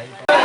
ഇപ്പൊ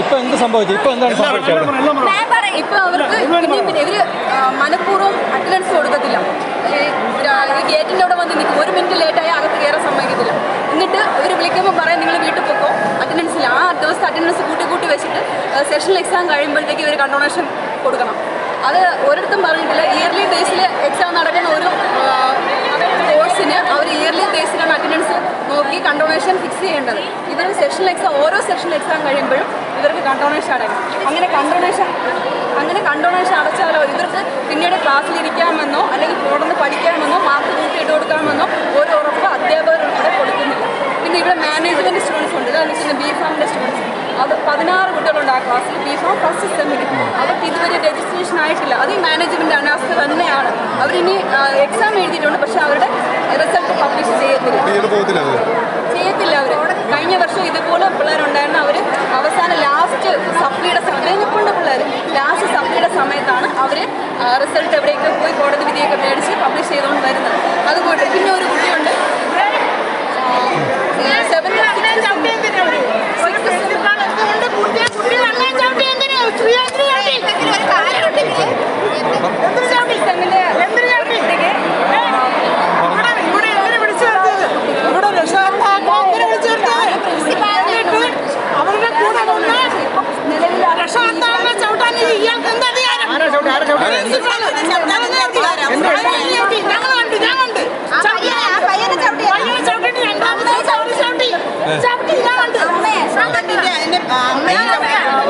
ഇപ്പൊ എന്ത് സംഭവിച്ചു? ഇപ്പൊ എന്താണ് സംഭവിച്ചത്? ഞാൻ പറയാം ഇപ്പൊ അവർക്ക് ഇവർ മനഃപൂർവം അറ്റൻഡൻസ് കൊടുക്കത്തില്ല. ഗേറ്റിന്റെ അവിടെ വന്ന് നിൽക്കും. ഒരു മിനിറ്റ് ലേറ്റായി അകത്ത് കയറാൻ സമ്മതിക്കത്തില്ല. എന്നിട്ട് ഇവർ വിളിക്കുമ്പോൾ പറയാം നിങ്ങൾ വീട്ടിൽ പോക്കോ. അറ്റൻഡൻസ് ഇല്ല. ആ ദിവസത്തെ അറ്റൻഡൻസ് കൂട്ടി കൂട്ടി വെച്ചിട്ട് സെഷണൽ എക്സാം കഴിയുമ്പോഴത്തേക്ക് ഇവർ കണ്ടോണേഷൻ കൊടുക്കണം. അത് ഒരിടത്തും പറഞ്ഞിട്ടില്ല. ഇയർലി ബേസിൽ എക്സാം നടക്കുന്ന ഒരു കോഴ്സിന് അവർ ഇയർലി ബേസിലാണ് അറ്റൻഡൻസ് നോക്കി കണ്ടോണേഷൻ ഫിക്സ് ചെയ്യേണ്ടത്. ഇവർ സെഷണൽ എക്സാം ഓരോ സെഷണൽ എക്സാം കഴിയുമ്പോഴും ഇവർക്ക് കണ്ടോണേഷൻ അടയ്ക്കണം അങ്ങനെ കണ്ടോണേഷൻ അങ്ങനെ കണ്ടോണേഷൻ അടച്ചാലോ ഇവർക്ക് പിന്നീട് ക്ലാസ്സിലിരിക്കാമെന്നോ അല്ലെങ്കിൽ തുടർന്ന് പഠിക്കാമെന്നോ മാർക്ക് കൂട്ടി ഇട്ട് കൊടുക്കാമെന്നോ ഒരു ഉറപ്പ് അധ്യാപകർ ഇവിടെ കൊടുക്കുന്നില്ല. പിന്നെ ഇവിടെ മാനേജ്മെന്റ് സ്റ്റുഡൻസ് ഉണ്ട്. ഇതാണ് പിന്നെ ബി ഫാമിന്റെ സ്റ്റുഡൻസ് അത് പതിനാറ് കുട്ടികളുണ്ട് ആ ക്ലാസ്സിൽ ബി ഫാം ഫസ്റ്റ് സെമ്മിൽ അവർക്ക് ഇതുവരെ രജിസ്ട്രേഷൻ ആയിട്ടില്ല. അത് ഈ മാനേജ്മെന്റ് അനാസ്ഥ തന്നെയാണ്. അവരിനി എക്സാം എഴുതിയിട്ടുണ്ട്. പക്ഷേ അവരുടെ റിസൾട്ട് പബ്ലിഷ് ചെയ്യത്തില്ല. വർഷം ഇതുപോലെ പിള്ളേരുണ്ടായിരുന്നു അവർ അവസാന ലാസ്റ്റ് സപ്ലിയുടെ സമയത്തുകൊണ്ട് പിള്ളേർ ലാസ്റ്റ് സപ്ലിയുടെ സമയത്താണ് അവർ റിസൾട്ട് എവിടെയൊക്കെ പോയി കോടതി വിധിയൊക്കെ മേടിച്ച് പബ്ലിഷ്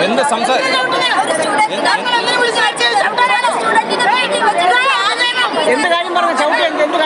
എന്ത് സംസാരം എന്ത് കാര്യം പറഞ്ഞു? ചവിട്ടി എന്ത്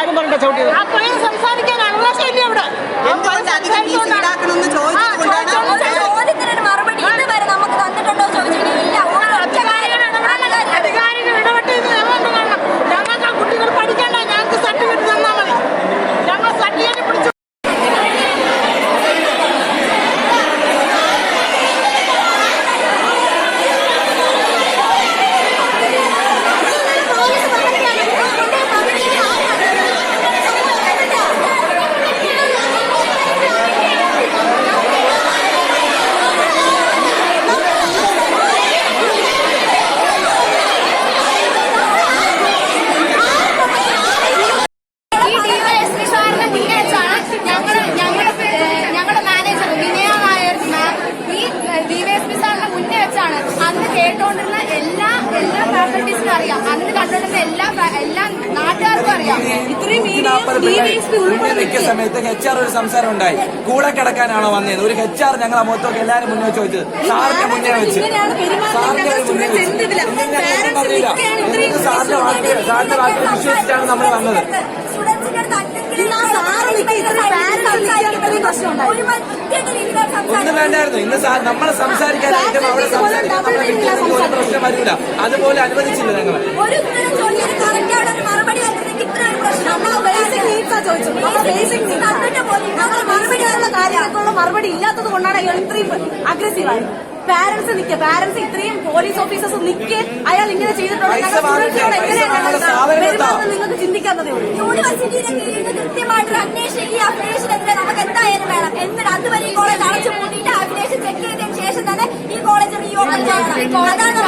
ഫാക്കൽറ്റീസിനും അറിയാം. അന്ന് കണ്ടിട്ട് എല്ലാ എല്ലാ നാട്ടുകാർക്കും അറിയാം. ഇത്രയും നിൽക്കുന്ന സമയത്ത് എച്ച് ആർ ഒരു സംസാരം ഉണ്ടായി. കൂടെ കിടക്കാനാണോ വന്നത് ഒരു എച്ച് ആർ ഞങ്ങൾ മൊത്തമൊക്കെ എല്ലാരും മുന്നേ വെച്ച് ചോദിച്ചത് സാറിന്റെ മുന്നേ വെച്ച്. സാറിന്റെ മുന്നേ വെച്ച്. സാറിന്റെ വാക്ക് സാറിന്റെ വാക്ക് വിശ്വസിച്ചാണ് നമ്മൾ വന്നത്. ഒന്നും വേണ്ടായിരുന്നു. ഇന്ന് നമ്മളെ സംസാരിക്കാനായിട്ട് അവിടെ സംസാരിക്കാൻ പ്രശ്നം വരില്ല അതുപോലെ അനുവദിച്ചില്ല ഞങ്ങൾ മറുപടി ഇല്ലാത്തത് കൊണ്ടാണ് അയാൾ ഇത്രയും അഗ്രസീവ് ആയത്. പാരന്റ്സ് നിൽക്കുക പാരന്റ്സ് ഇത്രയും പോലീസ് ഓഫീസേഴ്സ് നിൽക്കെ അയാൾ ഇങ്ങനെ ചെയ്തിട്ടുണ്ടെങ്കിൽ? നിങ്ങൾക്ക് ചിന്തിക്കാവുന്നതേ ഉള്ളൂ. യൂണിവേഴ്സിറ്റിയിലെ കൃത്യമായിട്ടൊരു അന്വേഷണം ഈ വേണം എന്നിട്ട് അതുവരെ ഈ കോളേജ് അടച്ചു പൂട്ടിയിട്ട് ചെക്ക് ചെയ്തതിന് ശേഷം തന്നെ ഈ കോളേജ് റീഓപ്പൺ ചെയ്യണം. അതാണ്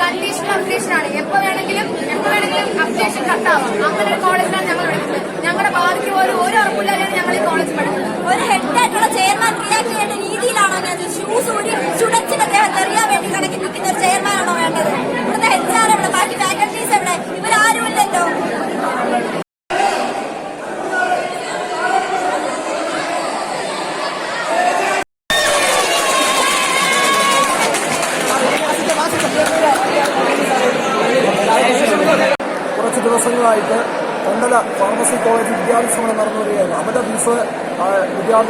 കണ്ടീഷൻ അപ്ഡേഷൻ ആണ് എപ്പോ വേണമെങ്കിലും എപ്പോ വേണമെങ്കിലും അപ്ഡേഷൻ കട്ടാവാം. അങ്ങനെ ഒരു കോളേജിലാണ് ഞങ്ങൾ പഠിക്കുന്നത്. ഞങ്ങളുടെ ഭാവിക്ക് പോലും ഒരു ഉറപ്പില്ലാതെയാണ് ഞങ്ങൾ ഈ കോളേജ് പഠിക്കുന്നത്. ഒരു ഹെഡ് ആയിട്ടുള്ള നാളുകളായിട്ട് കണ്ടല ഫാർമസി കോളേജ് വിദ്യാർത്ഥി സമരം നടന്നു വരികയായിരുന്നു അവരുടെ ഫീസ്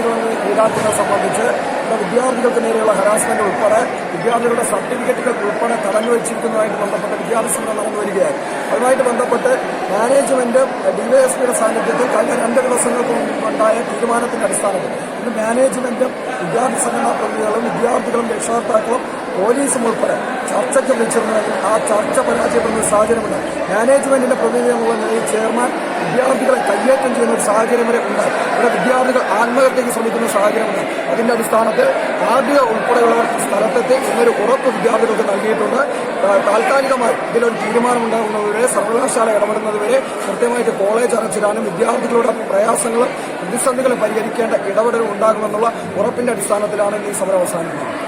നിന്ന് ഈടാക്കുന്നത് സംബന്ധിച്ച് വിദ്യാർത്ഥികൾക്ക് നേരെയുള്ള ഹരാസ്മെന്റ് ഉൾപ്പെടെ വിദ്യാർത്ഥികളുടെ സർട്ടിഫിക്കറ്റുകൾ ഉൾപ്പെടെ തടഞ്ഞു വെച്ചിരിക്കുന്നതുമായിട്ട് ബന്ധപ്പെട്ട് വിദ്യാർത്ഥി സമരം നടന്നു വരികയായി അതുമായിട്ട് ബന്ധപ്പെട്ട് മാനേജ്മെന്റ് ഡിവൈഎസ്പിയുടെ സാന്നിധ്യത്തിൽ കഴിഞ്ഞ രണ്ട് ദിവസങ്ങൾക്ക് മുമ്പുണ്ടായ തീരുമാനത്തിന്റെ അടിസ്ഥാനത്തിൽ ഇന്ന് മാനേജ്മെന്റും വിദ്യാർത്ഥി സംഘടനാ പ്രതിനിധികളും വിദ്യാർത്ഥികളും രക്ഷകർത്താക്കളും പോലീസും ഉൾപ്പെടെ ചർച്ചയ്ക്ക് വിളിച്ചിരുന്നെങ്കിൽ ആ ചർച്ച പരാജയപ്പെടുന്ന സാഹചര്യമുണ്ട്. മാനേജ്മെന്റിന്റെ പ്രതിനിധിയുള്ള നിലയിൽ ചെയർമാൻ വിദ്യാർത്ഥികളെ കയ്യേറ്റം ചെയ്യുന്ന ഒരു സാഹചര്യം വരെ ഉണ്ട്. ഇവിടെ വിദ്യാർത്ഥികൾ ആത്മഹത്യയ്ക്ക് ശ്രമിക്കുന്ന സാഹചര്യമുണ്ട്. അതിന്റെ അടിസ്ഥാനത്തിൽ ആദ്യ ഉൾപ്പെടെയുള്ളവർ സ്ഥലത്തെത്തി എന്നൊരു ഉറപ്പ് വിദ്യാർത്ഥികൾക്ക് നൽകിയിട്ടുണ്ട്. താൽക്കാലികമായി ഇതിലൊരു തീരുമാനമുണ്ടാകുന്നതുവരെ സർവകലാശാല ഇടപെടുന്നതുവരെ കൃത്യമായിട്ട് കോളേജ് അടച്ചിടാനും വിദ്യാർത്ഥികളുടെ പ്രയാസങ്ങളും പ്രതിസന്ധികളും പരിഹരിക്കേണ്ട ഇടപെടലും ഉണ്ടാകുമെന്നുള്ള ഉറപ്പിന്റെ അടിസ്ഥാനത്തിലാണ് ഈ സമരം അവസാനിക്കുന്നത്.